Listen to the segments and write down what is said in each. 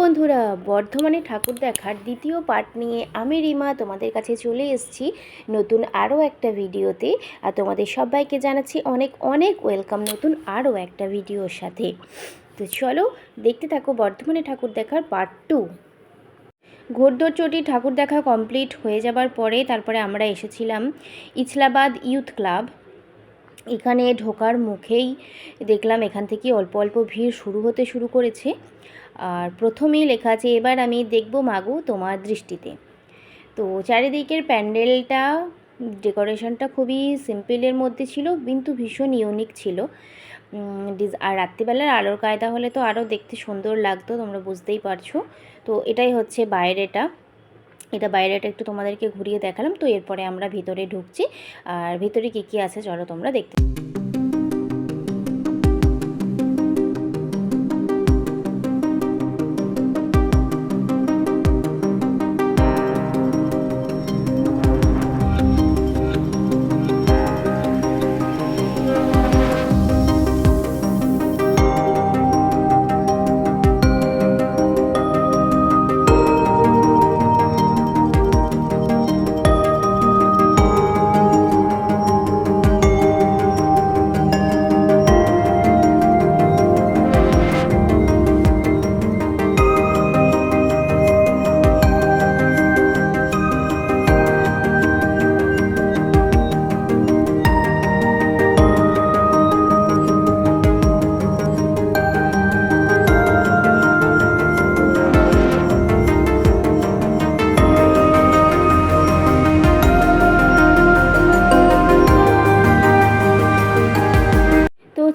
বন্ধুরা, বর্ধমানে ঠাকুর দেখার দ্বিতীয় পার্ট নিয়ে আমি রিমা তোমাদের কাছে চলে এসেছি নতুন আরও একটা ভিডিওতে। আর তোমাদের সবাইকে জানাচ্ছি অনেক অনেক ওয়েলকাম নতুন আরও একটা ভিডিওর সাথে। তো চলো দেখতে থাকো বর্ধমানে ঠাকুর দেখার পার্ট টু। ঘোড়দৌড় চটি ঠাকুর দেখা কমপ্লিট হয়ে যাবার পরে তারপরে আমরা এসেছিলাম ইছলাবাদ ইউথ ক্লাব। এখানে ঢোকার মুখেই দেখলাম এখান থেকে অল্প অল্প ভিড় শুরু হতে শুরু করেছে। আর প্রথমেই লেখা আছে, এবার আমি দেখব মাগু তোমার দৃষ্টিতে। তো চারিদিকের প্যান্ডেলটা, ডেকোরেশনটা খুবই সিম্পলের মধ্যে ছিল, কিন্তু ভীষণ ইউনিক ছিল। আর রাত্রিবেলার আলোর কায়দা হলে তো আরও দেখতে সুন্দর লাগতো, তোমরা বুঝতেই পারছ। তো এটাই হচ্ছে বাইরেটা। এটা বাইরেটা একটু তোমাদেরকে ঘুরিয়ে দেখালাম। তো এরপরে আমরা ভিতরে ঢুকছি। আর ভিতরে কী কী আছে, চলো তোমরা দেখতে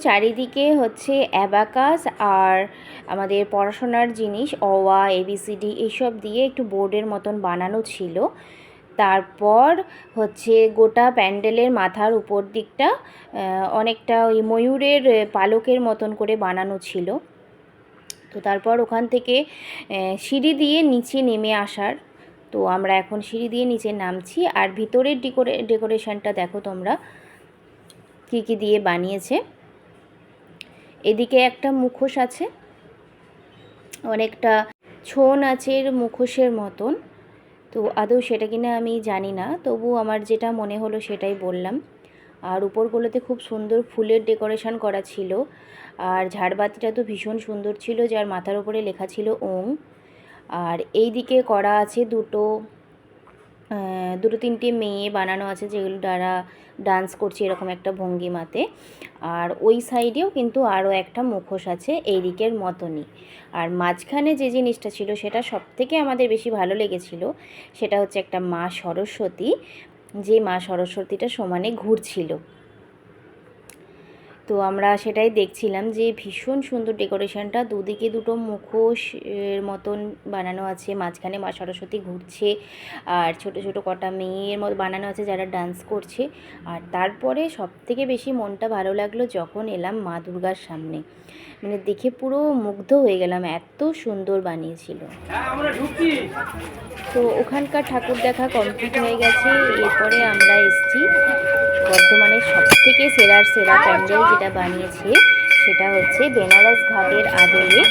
চারিদিকে হচ্ছে অ্যাবাকাস আর আমাদের পড়াশোনার জিনিস অওয়া এবিসিডি এইসব দিয়ে একটু বোর্ডের মতন বানানো ছিল। তারপর হচ্ছে গোটা প্যান্ডেলের মাথার উপর দিকটা অনেকটা ওই ময়ূরের পালকের মতন করে বানানো ছিল। তো তারপর ওখান থেকে সিঁড়ি দিয়ে নিচে নেমে আসার। তো আমরা এখন সিঁড়ি দিয়ে নিচে নামছি আর ভিতরের ডেকোরে ডেকোরেশনটা দেখো তোমরা, কী কী দিয়ে বানিয়েছে। এদিকে একটা মুখোশ আছে। অনেকটা ছৌ নাচের মুখোশের মতন। তো আদৌ সেটা কিনা আমি জানি না, তবু আমার যেটা মনে হলো সেটাই বললাম। আর উপরগুলোতে খুব সুন্দর ফুলের ডেকোরেশন করা ছিল। আর ঝাড়বাতিটা তো ভীষণ সুন্দর ছিল, যার মাথার উপরে লেখা ছিল ওং। আর এই দিকে করা আছে দুটো দুটো তিনটে মেয়ে বানানো আছে যেগুলো দ্বারা ডান্স করছে এরকম একটা ভঙ্গিমাতে। আর ওই সাইডেও কিন্তু আরও একটা মুখোশ আছে এই দিকের মতনই। আর মাঝখানে যে জিনিসটা ছিল সেটা সব থেকে আমাদের বেশি ভালো লেগেছিল সেটা হচ্ছে একটা মা সরস্বতী। যে মা সরস্বতীটা সমানে ঘুরছিল। তো আমরা সেটাই দেখছিলাম যে ভীষণ সুন্দর ডেকোরেশনটা। দুদিকে দুটো মুখোশ এর মতন বানানো আছে। মাঝখানে মা সরস্বতী ঘুরছে আর ছোট ছোট কটা মেয়ের মতো বানানো আছে যারা ডান্স করছে। আর তারপরে সব থেকে বেশি মনটা ভালো লাগল যখন এলাম মা দুর্গার সামনে। মানে দেখে পুরো মুগ্ধ হয়ে গেলাম এত সুন্দর বানিয়েছিল। তো ওখানকার ঠাকুর দেখা কমপ্লিট হয়ে গেছে। এরপরে আমরা এসছি বর্ধমানের সব থেকে সেরার সেরা প্যান্ডেল যেটা বানিয়েছে সেটা হচ্ছে বেনারস ঘাটের আদলে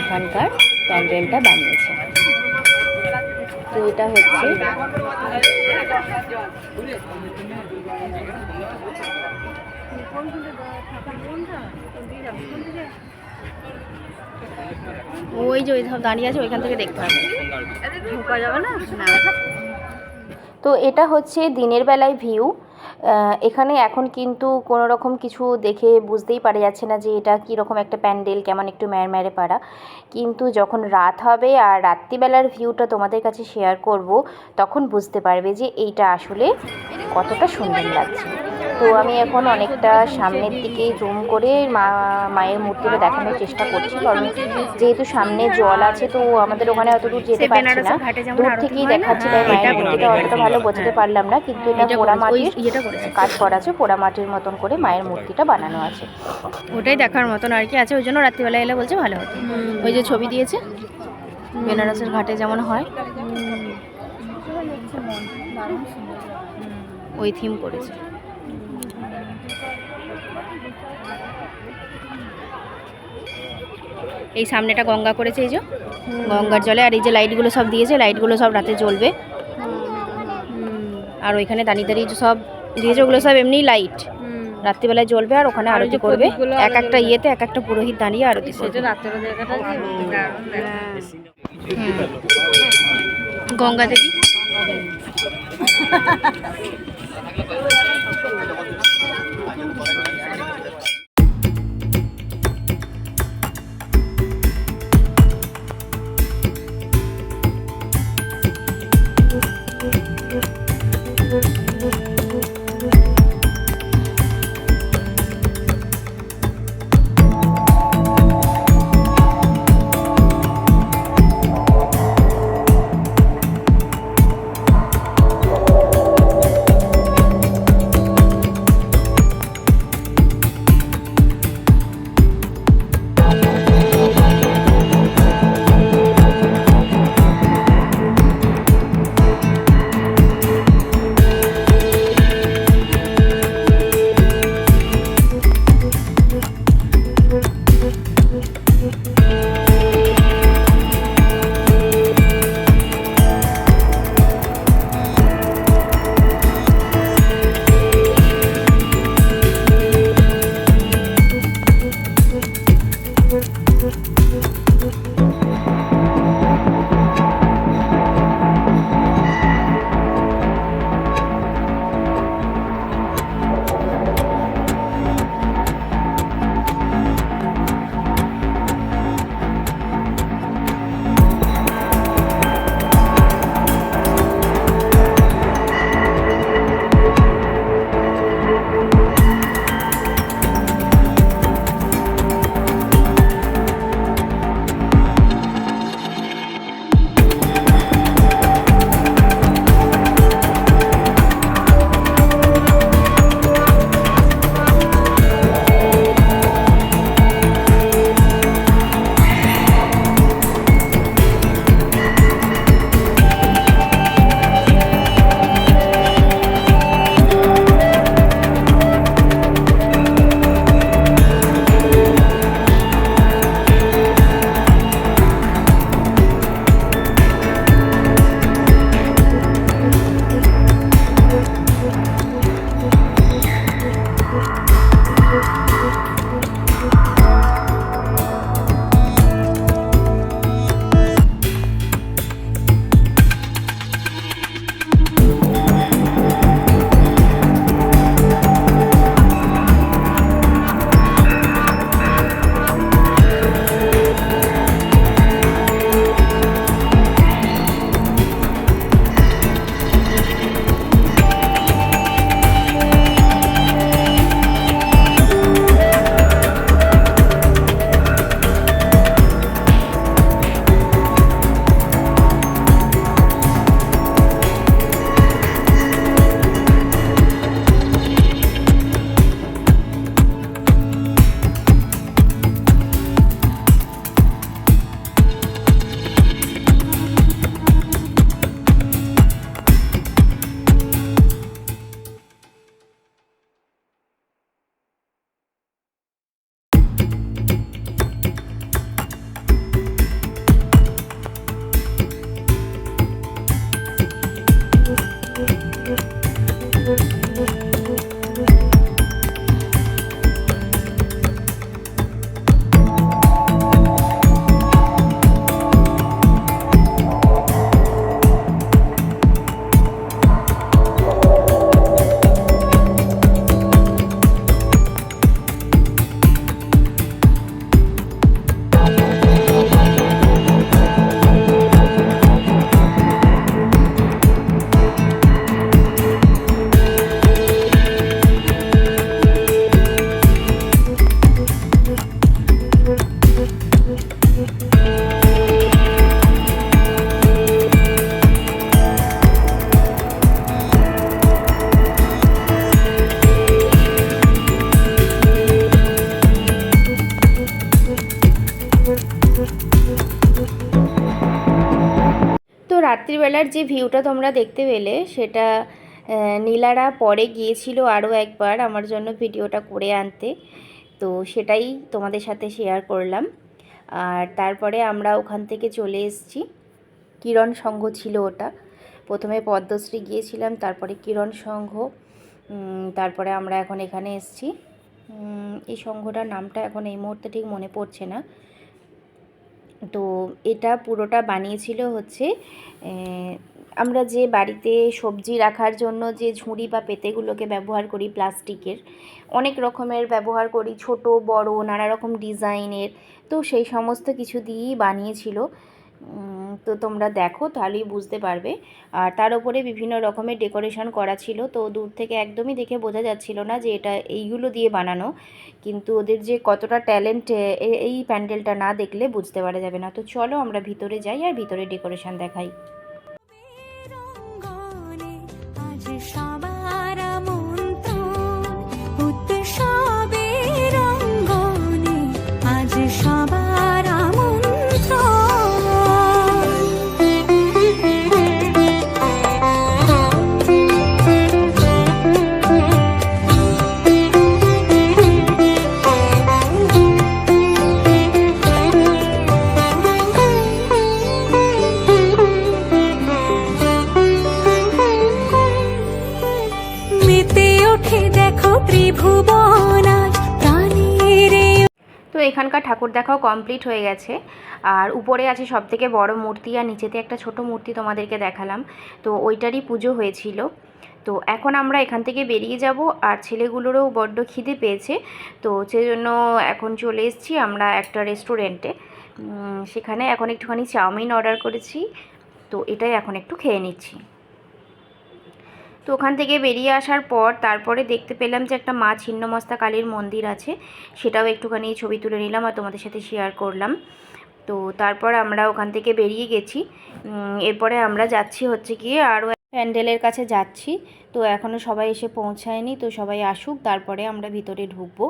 এখানকার প্যান্ডেলটা বানিয়েছে। তো এটা হচ্ছে ওই যে ওই দাঁড়িয়ে আছে ওইখান থেকে দেখতে হবে। ঢোকা যাবে না? তো এটা হচ্ছে দিনের বেলায় ভিউ। এখানে এখন কিন্তু কোনো রকম কিছু দেখে বুঝতেই পারা যাচ্ছে না যে এটা কীরকম একটা প্যান্ডেল, কেমন একটু ম্যারম্যারে পাড়া। কিন্তু যখন রাত হবে আর রাত্রিবেলার ভিউটা তোমাদের কাছে শেয়ার করব, তখন বুঝতে পারবে যে এইটা আসলে কতটা সুন্দর লাগছে। তো আমি এখন অনেকটা সামনের দিকে জুম করে মা মায়ের মূর্তিটা দেখানোর চেষ্টা করছি কারণ যেহেতু সামনে জল আছে তো আমাদের ওখানে অত দূর যেতে পারছি না। দূর থেকেই দেখাচ্ছি তাই মায়ের মূর্তিটা অতটা ভালো বোঝাতে পারলাম না কিন্তু এটা পোড়া মাটির কাজ করা আছে পোড়া মাটির মতন করে মায়ের মূর্তিটা বানানো আছে। ওটাই দেখার মতন আর কি আছে ওই জন্য রাত্রিবেলা এলে বলছে ভালো হতো। ওই যে ছবি দিয়েছে বেনারসের ঘাটে যেমন হয়। ওই থিম করেছে। এই সামনেটা গঙ্গা করেছে এই যে। গঙ্গার জলে আর এই যে লাইটগুলো সব দিয়েছে লাইটগুলো সব রাতে জ্বলবে। আর ওইখানে দাঁড়িয়ে দাঁড়িয়ে যে সব দিয়েছে ওগুলো সব এমনি লাইট। রাত্রিবেলায় জ্বলবে আর ওখানে আর আরতি করবে। এক একটা ইয়েতে এক একটা পুরোহিত দাঁড়িয়ে আরতি করবে। সেটা গঙ্গা দেবী। তো রাত্রিবেলার যে ভিউটা তোমরা দেখতে পেলে, সেটা নীলারা পরে গিয়েছিল আরও একবার আমার জন্য ভিডিওটা করে আনতে। তো সেটাই তোমাদের সাথে শেয়ার করলাম। আর তারপরে আমরা ওখান থেকে চলে এসেছি। কিরণ সংঘ ছিল ওটা। প্রথমে পদ্মশ্রী গিয়েছিলাম, তারপরে কিরণ সংঘ। তারপরে আমরা এখন এখানে এসেছি। এই সংঘটার নামটা এখন এই মুহূর্তে ঠিক মনে পড়ছে না। তো এটা পুরোটা বানিয়েছিল হচ্ছে আমরা যে বাড়িতে সবজি রাখার জন্য যে ঝুড়ি বা পেতেগুলোকে ব্যবহার করি প্লাস্টিকের, অনেক রকমের ব্যবহার করি, ছোট, বড়, নানা রকম ডিজাইনের, তো সেই সমস্ত কিছু দিয়েই বানিয়েছিল। তো তোমরা দেখো, তাহলেই বুঝতে পারবে। আর তার ওপরে বিভিন্ন রকমের ডেকোরেশন করা ছিল। তো দূর থেকে একদমই দেখে বোঝা যাচ্ছিল না যে এটা এইগুলো দিয়ে বানানো। কিন্তু ওদের যে কতটা ট্যালেন্ট এই প্যান্ডেলটা না দেখলে বুঝতে পারা যাবে না। তো চলো আমরা ভিতরে যাই আর ভিতরে ডেকোরেশন দেখাই। ঠাকুর দেখাও কমপ্লিট হয়ে গেছে। আর উপরে আছে সব থেকে বড় মূর্তি আর নিচেতে একটা ছোট মূর্তি তোমাদেরকে দেখালাম। তো ওইটারই পুজো হয়েছিল। তো এখন আমরা এখান থেকে বেরিয়ে যাব আর ছেলেগুলোরও বড্ড খিদে পেয়েছে। তো সেজন্য এখন চলে এসেছি আমরা একটা রেস্টুরেন্টে সেখানে এখন একটুখানি চাউমিন অর্ডার করেছি। তো এটাই এখন একটু খেয়ে নিচ্ছি। তো ওখান থেকে বেরিয়ে আসার পর তারপরে দেখতে পেলাম যে একটা মা ছিন্নমস্তা কালীর মন্দির আছে। সেটাও একটুখানি ছবি তুলে নিলাম আর তোমাদের সাথে শেয়ার করলাম। তো তারপর আমরা ওখান থেকে বেরিয়ে গেছি। এরপরে আমরা যাচ্ছি হচ্ছে গিয়ে আরও প্যান্ডেলের কাছে যাচ্ছি। তো এখনও সবাই এসে পৌঁছায়নি, তো সবাই আসুক, তারপরে আমরা ভিতরে ঢুকবো।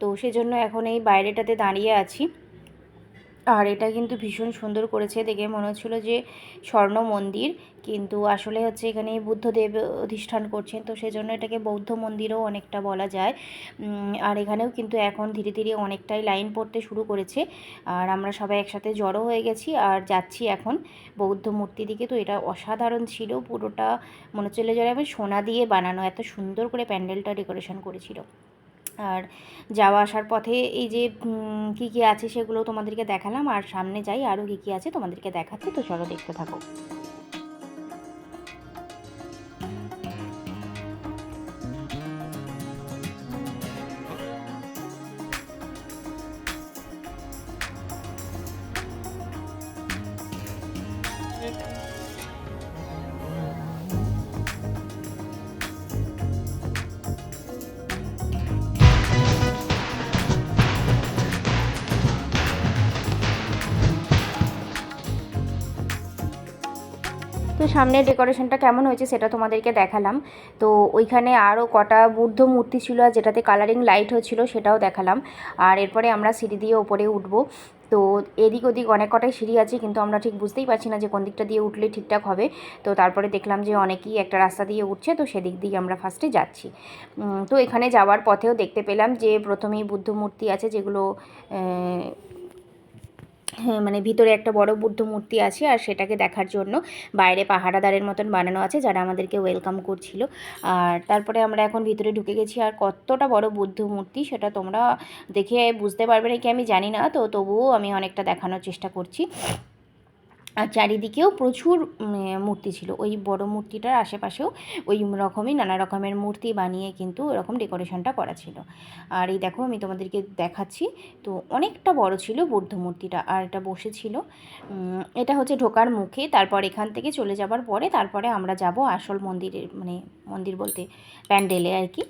তো সেজন্য এখন এই বাইরেটাতে দাঁড়িয়ে আছি। আর এটা কিন্তু ভীষণ সুন্দর করেছে। দেখে মনে হচ্ছিল যে স্বর্ণ মন্দির, কিন্তু আসলে হচ্ছে এখানে বুদ্ধদেব অধিষ্ঠান করছেন। তো সেজন্য এটাকে বৌদ্ধ মন্দিরও অনেকটা বলা যায়। আর এখানেও কিন্তু এখন ধীরে ধীরে অনেকটাই লাইন পড়তে শুরু করেছে। আর আমরা সবাই একসাথে জড়ো হয়ে গেছি আর যাচ্ছি এখন বৌদ্ধ মূর্তি দিকে। তো এটা অসাধারণ ছিল, পুরোটা মনে হচ্ছিল আমি সোনা দিয়ে বানানো। এত সুন্দর করে প্যান্ডেলটা ডেকোরেশন করেছিল। আর যাওয়া আসার পথে এই যে কি কী আছে সেগুলো তোমাদেরকে দেখালাম। আর সামনে যাই আরও কী কী আছে তোমাদেরকে দেখাচ্ছি। তো চলো দেখতে থাকো। সামনের ডেকোরেশনটা কেমন হয়েছে সেটা তোমাদেরকে দেখালাম। তো ওইখানে আরও কটা বুদ্ধ মূর্তি ছিল আর যেটাতে কালারিং লাইট হচ্ছিল সেটাও দেখালাম। আর এরপরে আমরা সিঁড়ি দিয়ে ওপরে উঠবো। তো এদিক ওদিক অনেক কটাই সিঁড়ি আছে কিন্তু আমরা ঠিক বুঝতেই পারছি না যে কোন দিকটা দিয়ে উঠলে ঠিকঠাক হবে। তো তারপরে দেখলাম যে অনেকেই একটা রাস্তা দিয়ে উঠছে, তো সেদিক দিয়ে আমরা ফার্স্টে যাচ্ছি। তো এখানে যাওয়ার পথেও দেখতে পেলাম যে প্রথমেই বুদ্ধ মূর্তি আছে যেগুলো মানে ভিতরে একটা বড় বুদ্ধ মূর্তি আছে আর সেটাকে দেখার জন্য বাইরে পাহারাদারের মতন বানানো আছে যারা আমাদেরকে ওয়েলকাম করছিল। আর তারপরে আমরা এখন ভিতরে ঢুকে গেছি আর কতটা বড় বুদ্ধ মূর্তি সেটা তোমরা দেখে বুঝতে পারবে নাকি আমি জানি না, তো তবুও আমি অনেকটা দেখানোর চেষ্টা করছি। আর চারিদিকেও প্রচুর মূর্তি ছিল। ওই বড় মূর্তিটার আশেপাশেও ওই রকমই নানা রকমের মূর্তি বানিয়ে কিন্তু এরকম ডেকোরেশনটা করা ছিল। আর এই দেখো আমি তোমাদেরকে দেখাচ্ছি। তো অনেকটা বড় ছিল বৌদ্ধ মূর্তিটা আর এটা বসেছিল এটা হচ্ছে ঢোকার মুখে। তারপর এখান থেকে চলে যাবার পরে তারপরে আমরা যাব আসল মন্দিরের মানে মন্দির বলতে প্যান্ডেলে আর কি।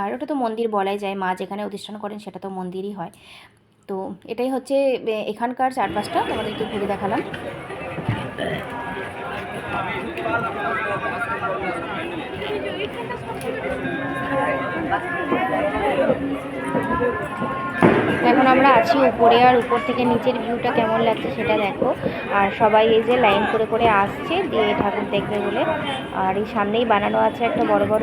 আর ওটা তো মন্দির বলাই যায়, মা যেখানে অধিষ্ঠান করেন সেটা তো মন্দিরই হয়। তো এটাই হচ্ছে এখানকার চারপাশটা তোমাদেরকে ঘুরে দেখালাম। এখন আমরা আছি উপরে আর উপর থেকে নিচের ভিউটা কেমন লাগছে সেটা দেখো। আর সবাই এই যে লাইন করে করে আসছে দিয়ে ঠাকুর দেখবে বলে। আর এই সামনেই বানানো আছে একটা বড় বড়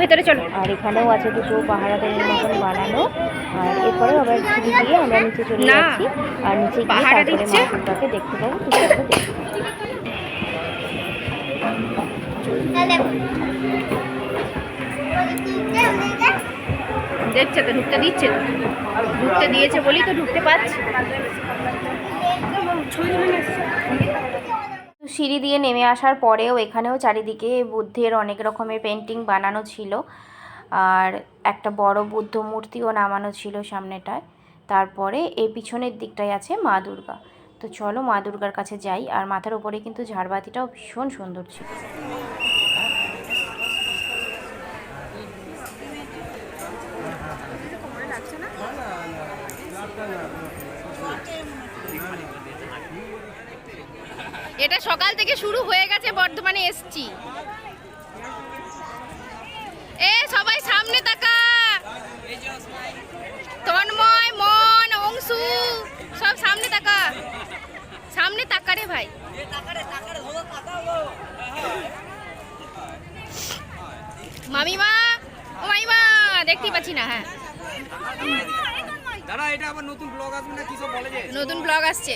ভেতরে চলো। আর এখানেও আছে দুটো পাহাড়াদের মতন বানানো। আর এরপরে আবার সিঁড়ি দিয়ে আমরা নিচে চলে যাচ্ছি। আর নিচে গিয়ে তারপরে দেখতে পাবো। দেখতে দেখছে তো ঢুকতে দিচ্ছে তো ঢুকতে দিয়েছে বলি তো ঢুকতে পারছে। তো সিঁড়ি দিয়ে নেমে আসার পরেও এখানেও চারিদিকে বুদ্ধের অনেক রকমের পেন্টিং বানানো ছিল। আর একটা বড় বুদ্ধ মূর্তিও নামানো ছিল সামনেটায়। তারপরে এই পিছনের দিকটায় আছে মা দুর্গা। তো চলো মা দুর্গার কাছে যাই আর মাথার উপরে কিন্তু ঝাড়বাতিটাও ভীষণ সুন্দর ছিল। এটা সকাল থেকে শুরু হয়ে গেছে বর্ধমানে এসছি। এ সবাই সামনে তাকা। তন্ময় মন অংশু সব সামনে তাকা। সামনে তাকা রে ভাই। মামিমা ও মামিমা দেখতেই পাচ্ছি না হ্যাঁ। দাদা এটা আবার নতুন ব্লগ আসবে না? কি সব বলে যে? নতুন ব্লগ আসছে।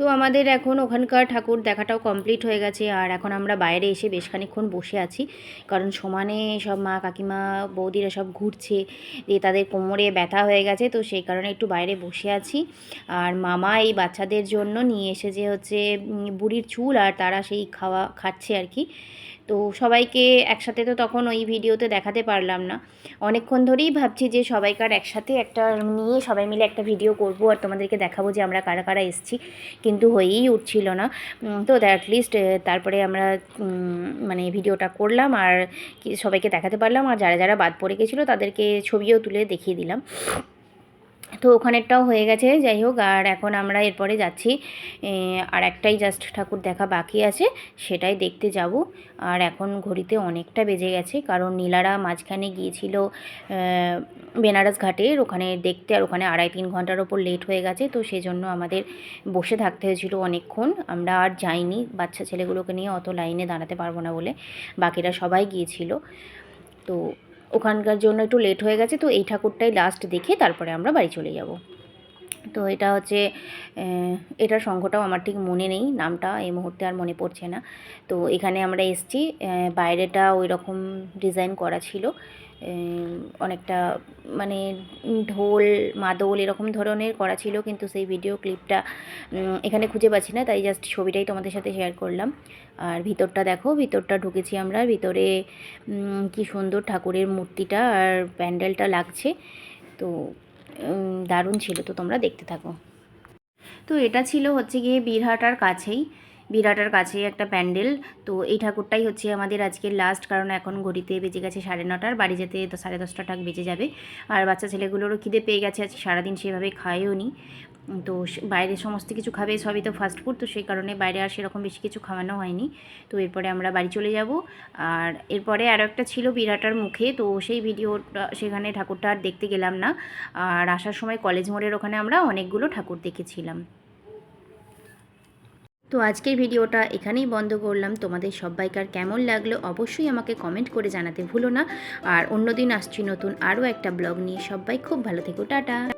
তো আমাদের এখন ওখানকার ঠাকুর দেখাটাও কমপ্লিট হয়ে গেছে। আর এখন আমরা বাইরে এসে বেশ খানিক্ষণ বসে আছি। কারণ সমানে সব মা, কাকিমা, বৌদিরা সব ঘুরছে। দিয়ে তাদের কোমরে ব্যথা হয়ে গেছে, তো সেই কারণে একটু বাইরে বসে আছি। আর মামা এই বাচ্চাদের জন্য নিয়ে এসে যে হচ্ছে বুড়ির চুল আর তারা সেই খাওয়া, খাচ্ছে আর কি। তো সবাইকে একসাথে তো তখন ওই ভিডিওতে দেখাতে পারলাম না। অনেকক্ষণ ধরেই ভাবছি যে সবাইকার একসাথে একটা নিয়ে সবাই মিলে একটা ভিডিও করব আর তোমাদেরকে দেখাবো যে আমরা কারা কারা এসেছি। কিন্তু হয়েই উঠছিল না। তো অ্যাটলিস্ট তারপরে আমরা মানে ভিডিওটা করলাম আর সবাইকে দেখাতে পারলাম। আর যারা যারা বাদ পড়ে গেছিল তাদেরকে ছবিও তুলে দেখিয়ে দিলাম। তো ওখানেরটাও হয়ে গেছে, যাই হোক। আর এখন আমরা এরপরে যাচ্ছি। আর একটাই জাস্ট ঠাকুর দেখা বাকি আছে, সেটাই দেখতে যাব। আর এখন ঘড়িতে অনেকটা বেজে গেছে, কারণ নীলারা মাঝখানে গিয়েছিল বেনারস ঘাটের। ওখানে দেখতে আর ওখানে আড়াই তিন ঘণ্টার ওপর লেট হয়ে গেছে, তো সেজন্য আমাদের বসে থাকতে হয়েছিল অনেকক্ষণ। আমরা আর যাইনি, বাচ্চা ছেলেগুলোকে নিয়ে অত লাইনে দাঁড়াতে পারব না বলে। বাকিরা সবাই গিয়েছিল। তো ওখানকার জন্য একটু লেট হয়ে গেছে, তো এই ঠাকুরটাই লাস্ট দেখে তারপরে আমরা বাড়ি চলে যাব। তো এটা হচ্ছে এটার সংখ্যাটাও আমার ঠিক মনে নেই, নামটা এই মুহূর্তে আর মনে পড়ছে না। তো এখানে আমরা এসছি বাইরেটা ওই রকম ডিজাইন করা ছিল। অনেকটা মানে ঢোল, মাদল এরকম ধরনের করা ছিল, কিন্তু সেই ভিডিও ক্লিপটা এখানে খুঁজে পাচ্ছি না, তাই জাস্ট ছবিটাই তোমাদের সাথে শেয়ার করলাম। আর ভিতরটা দেখো, ভিতরটা ঢুকেছি আমরা, ভিতরে কি সুন্দর ঠাকুরের মূর্তিটা আর প্যান্ডেলটা লাগছে। তো দারুণ ছিল, তো তোমরা দেখতে থাকো। তো এটা ছিল হচ্ছে গিয়ে বীরহাটার কাছেই। বীরহাটার কাছেই একটা প্যান্ডেল। তো এই ঠাকুরটাই হচ্ছে আমাদের আজকের লাস্ট কারণ এখন ঘড়িতে বেজে গেছে সাড়ে নটার, বাড়ি যেতে সাড়ে দশটা টাক বেজে যাবে। আর বাচ্চা ছেলেগুলোরও খিদে পেয়ে গেছে, আজকে সারাদিন সেভাবে খায়ও নি। তো বাইরে সমস্ত কিছু খাবে, সবই তো ফাস্ট ফুড তো সেই কারণে বাইরে আর সেরকম বেশি কিছু খাওয়ানো হয়নি। তো এরপরে আমরা বাড়ি চলে যাব। আর এরপরে আরও একটা ছিল বিরাটার মুখে, তো সেই ভিডিওটা, সেখানে ঠাকুরটা আর দেখতে গেলাম না। আর আসার সময় কলেজ মোড়ের ওখানে আমরা অনেকগুলো ঠাকুর দেখেছিলাম। তো আজকের ভিডিওটা এখানেই বন্ধ করলাম। তোমাদের সবাইকার কেমন লাগল অবশ্যই আমাকে কমেন্ট করে জানাতে ভুলো না। আর অন্যদিন আসছি নতুন আরও একটা ব্লগ নিয়ে। সবাই খুব ভালো থেকো। টাটা।